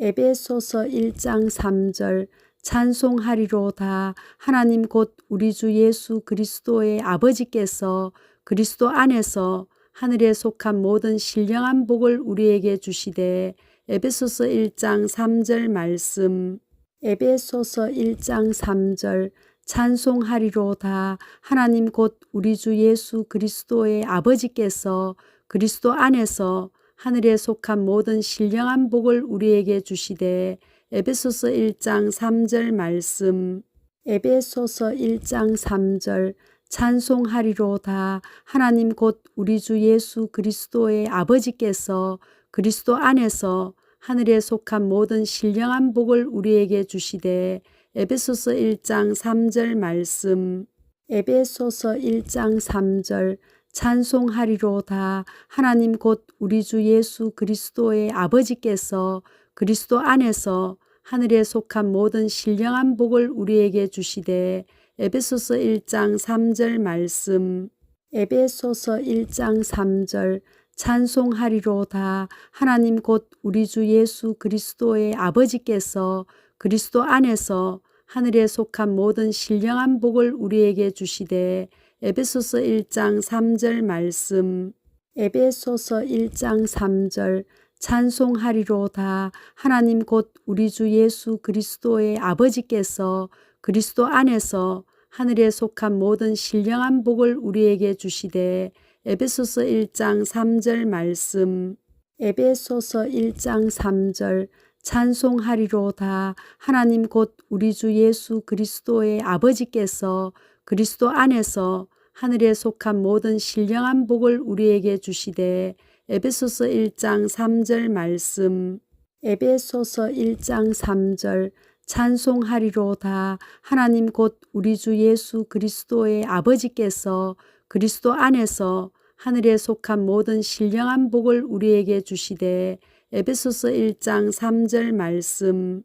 에베소서 1장 3절 찬송하리로다 하나님 곧 우리 주 예수 그리스도의 아버지께서 그리스도 안에서 하늘에 속한 모든 신령한 복을 우리에게 주시되 에베소서 1장 3절 말씀. 에베소서 1장 3절 찬송하리로다 하나님 곧 우리 주 예수 그리스도의 아버지께서 그리스도 안에서 하늘에 속한 모든 신령한 복을 우리에게 주시되 에베소서 1장 3절 말씀. 에베소서 1장 3절. 찬송하리로다 하나님 곧 우리 주 예수 그리스도의 아버지께서 그리스도 안에서 하늘에 속한 모든 신령한 복을 우리에게 주시되 에베소서 1장 3절 말씀. 에베소서 1장 3절 찬송하리로다. 하나님 곧 우리 주 예수 그리스도의 아버지께서 그리스도 안에서 하늘에 속한 모든 신령한 복을 우리에게 주시되 에베소서 1장 3절 말씀. 에베소서 1장 3절 찬송하리로다. 하나님 곧 우리 주 예수 그리스도의 아버지께서 그리스도 안에서 하늘에 속한 모든 신령한 복을 우리에게 주시되 에베소서 1장 3절 말씀. 에베소서 1장 3절 찬송하리로다 하나님 곧 우리 주 예수 그리스도의 아버지께서 그리스도 안에서 하늘에 속한 모든 신령한 복을 우리에게 주시되 에베소서 1장 3절 말씀. 에베소서 1장 3절 찬송하리로다 하나님 곧 우리 주 예수 그리스도의 아버지께서 그리스도 안에서 하늘에 속한 모든 신령한 복을 우리에게 주시되 에베소서 1장 3절 말씀. 에베소서 1장 3절. 찬송하리로다 하나님 곧 우리 주 예수 그리스도의 아버지께서 그리스도 안에서 하늘에 속한 모든 신령한 복을 우리에게 주시되 에베소서 1장 3절 말씀